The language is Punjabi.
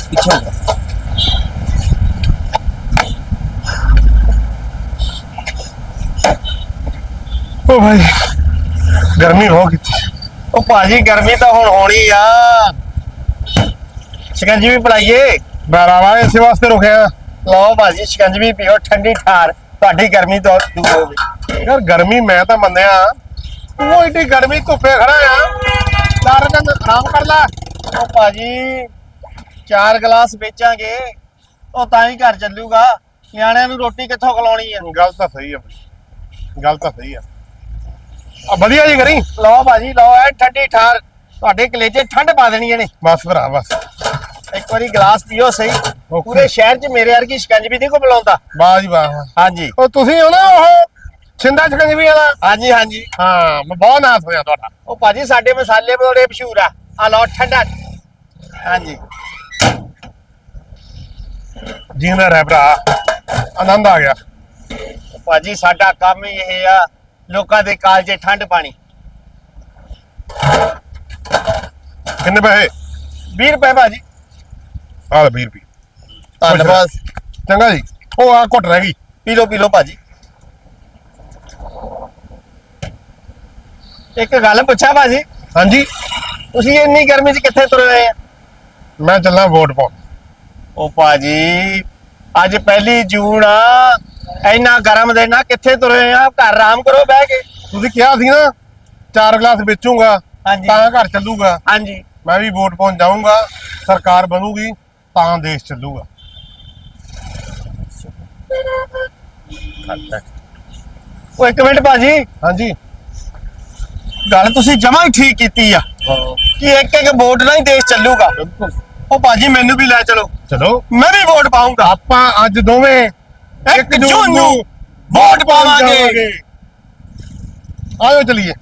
ਪਿੱਛੇ ਭਾਈ ਗਰਮੀ ਹੋ ਗਈ ਉਹ ਭਾਜੀ ਗਰਮੀ ਤਾਂ ਹੁਣ ਹੋਣੀ ਆ। ਸ਼ਿਕੰਜੀ ਵੀ ਪੜਾਈਏ ਬਰਾਵਾ ਇਸੇ ਵਾਸਤੇ ਰੁਕਿਆ। ਲਓ ਭਾਜੀ ਸ਼ਿਕੰਜੀ ਵੀ ਪੀਓ ਠੰਡੀ ਠਾਰ। ਤੁਹਾਡੀ ਗਰਮੀ ਤੋਂ ਦੂਰ ਹੋਵੇ ਯਾਰ ਗਰਮੀ ਮੈਂ ਤਾਂ ਮੰਨਿਆ। ਤੂੰ ਏਡੀ ਗਰਮੀ ਧੁੱਪੇ ਖੜਾ ਆ। ਚਾਰ ਦਿਨ ਆਰਾਮ ਕਰ ਲੈ। ਉਹ ਭਾਜੀ ਚਾਰ ਗਲਾਸ ਵੇਚਾਂਗੇ। ਉਹ ਤਾਂ ਹੀ ਘਰ ਚੱਲੂਗਾ। ਨਿਆਣਿਆਂ ਨੂੰ ਰੋਟੀ ਕਿੱਥੋਂ ਖਲਾਉਣੀ ਆ? ਗੱਲ ਤਾਂ ਸਹੀ ਆ ਬਈ ਗੱਲ ਤਾਂ ਸਹੀ ਆ। ਆ ਵਧੀਆ ਜੀ ਕਰੀ। ਲਓ ਭਾਜੀ ਲਓ ਐ ਠੰਡੀ ਠਾਰ। ਤੁਹਾਡੇ ਕਲੇਜੇ ਠੰਡ ਪਾ ਦੇਣੀ ਇਹਨੇ। ਬਸ ਭਰਾ ਬਸ। ਇੱਕ ਵਾਰੀ ਗਲਾਸ ਪੀਓ ਸਹੀ। ਪੂਰੇ ਸ਼ਹਿਰ 'ਚ ਮੇਰੇ ਵਰਗੀ ਸ਼ਿਕੰਜਵੀ ਨਹੀਂ ਕੋ ਬੁਲਾਉਂਦਾ। ਵਾਹ ਜੀ ਵਾਹ। ਹਾਂਜੀ। ਉਹ ਤੁਸੀਂ ਹੋ ਨਾ ਉਹ ਛਿੰਦਾ ਛਕੰਜਵੀ ਵਾਲਾ ਹਾਂਜੀ ਹਾਂਜੀ। ਹਾਂ ਮੈਂ ਬਹੁਤ ਨਾਮ ਸੁਣਿਆ ਤੁਹਾਡਾ। ਉਹ ਭਾਜੀ ਸਾਡੇ ਮਸਾਲੇ ਬੜੇ ਮਸ਼ਹੂਰ ਆ। ਆ ਲਓ ਠੰਡਾ। ਹਾਂਜੀ। ਜੀਂਦਾ ਰਹਿ ਭਰਾ ਆਨੰਦ ਆ ਗਿਆ। ਭਾਜੀ ਸਾਡਾ ਕੰਮ ਹੀ ਇਹ ਆ ਲੋਕਾਂ ਦੇ ਕਾਲਜੇ ਠੰਡ ਪਾਣੀ। ਕਿੰਨੇ ਪੈਸੇ? 20 ਰੁਪਏ ਭਾਜੀ। ਆ ਲੈ 20 ਰੁਪਏ। ਧੰਨਵਾਦ। ਚੰਗਾ ਜੀ। ਉਹ ਆ ਘੁੱਟ ਰਹਿ ਗਈ। ਪੀ ਲਓ ਪੀ ਲਓ ਭਾਜੀ। ਇੱਕ ਗੱਲ ਪੁੱਛਾਂ ਭਾਜੀ? ਹਾਂਜੀ। ਤੁਸੀਂ ਇੰਨੀ ਗਰਮੀ 'ਚ ਕਿੱਥੇ ਤੁਰੇ ਆ? ਮੈਂ ਚੱਲਾਂ ਵੋਟ ਪਾਉਣ। ਉਹ ਭਾਜੀ ਅੱਜ ਪਹਿਲੀ ਜੂਨ ਆ। ਇੰਨਾ ਗਰਮ ਦਿਨ ਆ ਕਿੱਥੇ ਤੁਰੇ ਆ? ਘਰ ਆਰਾਮ ਕਰੋ ਬਹਿ ਕੇ। ਤੁਸੀਂ ਕਿਹਾ ਸੀ ਨਾ ਚਾਰ ਗਲਾਸ ਵੇਚੂਗਾ ਹਾਂਜੀ। ਤਾਂ ਘਰ ਚੱਲੂਗਾ। ਹਾਂਜੀ। ਮੈਂ ਵੀ ਵੋਟ ਪਾਉਣ ਜਾਊਂਗਾ ਸਰਕਾਰ ਬਣੂਗੀ ਤਾਂ ਦੇਸ਼ ਚੱਲੂਗਾ। ਉਹ ਇੱਕ ਮਿੰਟ ਭਾਜੀ। ਹਾਂਜੀ। ਗੱਲ ਤੁਸੀਂ ਜਮਾਂ ਹੀ ਠੀਕ ਕੀਤੀ ਆ। ਕਿ ਇੱਕ ਇੱਕ ਵੋਟ ਨਾਲ ਹੀ ਦੇਸ਼ ਚੱਲੂਗਾ। ਉਹ ਭਾਜੀ ਮੈਨੂੰ ਵੀ ਲੈ ਚਲੋ। ਚਲੋ। ਮੈਂ ਵੀ ਵੋਟ ਪਾਉਂਗਾ ਆਪਾਂ ਅੱਜ ਦੋਵੇਂ ਇੱਕ ਜੂਨ ਨੂੰ ਵੋਟ ਪਾਵਾਂਗੇ। ਆਇਓ ਚਲੀਏ।